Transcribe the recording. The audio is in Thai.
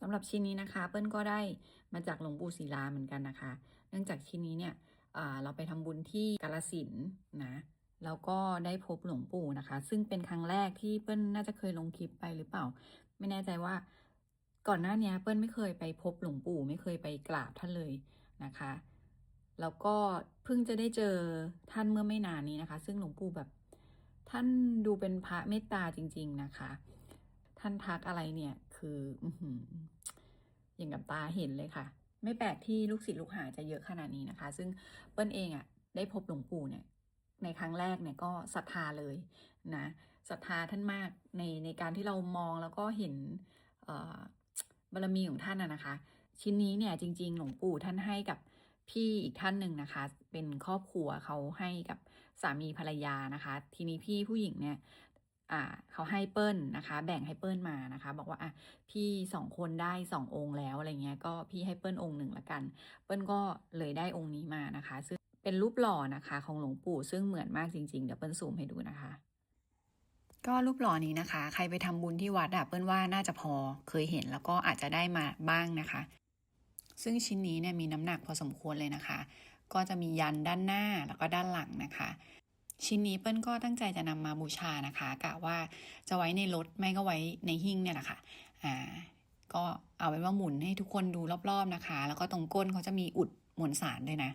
สำหรับชิ้นนี้นะคะ เปิ้ลก็ได้มาจากหลวงปู่ศิลาเหมือนกันนะคะ เนื่องจากชิ้นนี้เนี่ยเราไปทำบุญที่กาลสินนะแล้วก็ได้พบหลวงปู่นะคะ ซึ่งเป็นครั้งแรกที่เปิ้ลน่าจะเคยลงคลิปไปหรือเปล่า ไม่แน่ใจว่าก่อนหน้านี้เปิ้ลไม่เคยไปพบหลวงปู่ ไม่เคยไปกราบท่านเลยนะคะ แล้วก็เพิ่งจะได้เจอท่านเมื่อไม่นานนี้นะคะ ซึ่งหลวงปู่แบบท่านดูเป็นพระเมตตาจริง ๆนะคะ ท่านทักอะไรเนี่ย คืออย่างกับตาเห็นเลยค่ะ ไม่แปลกที่ลูกศิษย์ลูกหาจะเยอะขนาดนี้นะคะ ซึ่งเปิ้ลเองอะ่ะ ได้พบหลวงปู่เนี่ย ในครั้งแรกเนี่ยก็ศรัทธาเลยนะศรัทธาท่านมากในในการที่เรามองแล้วก็เห็นบารมีของท่านอะนะคะ ชิ้นนี้เนี่ยจริง ๆ หลวงปู่ท่านให้กับพี่อีกท่านหนึ่งนะคะ เป็นครอบครัวเขาให้กับสามีภรรยานะคะ ทีนี้พี่ผู้หญิงเนี่ย เขาให้เปิ้ลนะคะ แบ่งให้เปิ้ลมานะคะ บอกว่าอะพี่สองคนได้สององค์แล้วอะไรเงี้ยก็พี่ให้เปิ้ลองค์หนึ่งละกัน เปิ้ลก็เลยได้องค์นี้มานะคะ ซึ่งเป็นรูปหล่อนะคะของหลวงปู่ซึ่งเหมือนมากจริงๆ เดี๋ยวเปิ้ลซูมให้ดูนะคะ ก็รูปหล่อนี้นะคะ ใครไปทำบุญที่วัดอะเปิ้ลว่าน่าจะพอเคยเห็นแล้วก็อาจจะได้มาบ้างนะคะ ซึ่งชิ้นนี้เนี่ยมีน้ำหนักพอสมควรเลยนะคะ ก็จะมียันด้านหน้าแล้วก็ด้านหลังนะคะ ชิ้นนี้เปิ้ลก็ตั้งใจจะนำมาบูชานะคะกะว่าจะไว้ในรถไม่ก็ไว้ในหิ้งเนี่ยแหละค่ะอ่าก็เอาไว้ว่าหมุนให้ทุกคนดูรอบๆนะคะ แล้วก็ตรงก้นเขาจะมีอุดมวลสารด้วยนะ